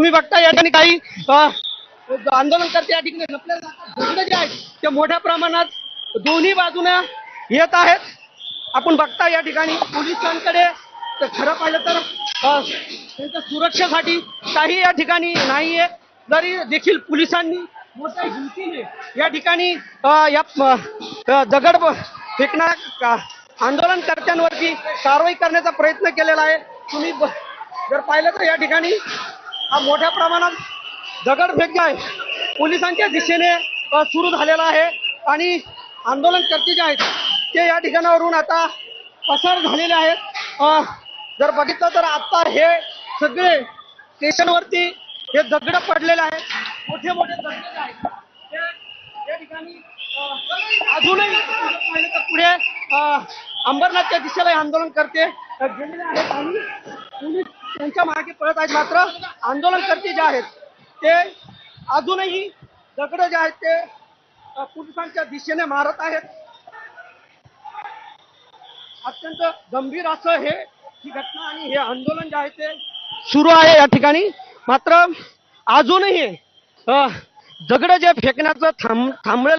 तुम्ही बघता या ठिकाणी काही अ, आंदोलनकर्ते या ठिकाणी. लपलेले जे आहेत ते मोठ्या प्रमाणात दोन्ही बाजूने येत आहेत. आपण बघता या ठिकाणी पोलिसांकडे खरं पाहिलं तर त्यांच्या सुरक्षेसाठी काही या ठिकाणी नाहीये. जरी देखील पोलिसांनी मोठ्या हिमतीने या ठिकाणी या दगड फेकणाऱ्या आंदोलनकर्त्यांवरती कारवाई करण्याचा प्रयत्न केलेला आहे. तुम्ही जर पाहिलं तर या ठिकाणी हा मोठ्या प्रमाणात दगडफेक जे आहे. पोलिसांच्या दिशेने सुरू झालेला आहे आणि आंदोलनकर्ते जे आहेत ते या ठिकाणावरून आता पसार झालेले आहेत. जर बघितलं तर आत्ता हे सगळे स्टेशनवरती हे दगड पडलेले आहेत. मोठे मोठे दगड आहेत. या ठिकाणी अजूनही पाहिलं तर पुढे अंबरनाथच्या दिशेला हे आंदोलन करते. गेलेले आहेत आणि पोलीस त्यांच्या मागे पळत आहेत मात्र आंदोलनकर्ते जे आहेत ते अजूनही दगड जे आहेत ते अ, पोलिसांच्या दिशेने मारत आहेत. अत्यंत गंभीर असं हे ही घटना आणि हे आंदोलन जे आहे ते सुरू आहे या ठिकाणी. मात्र अजूनही दगड जे फेकण्याचं थांब थांबलेलं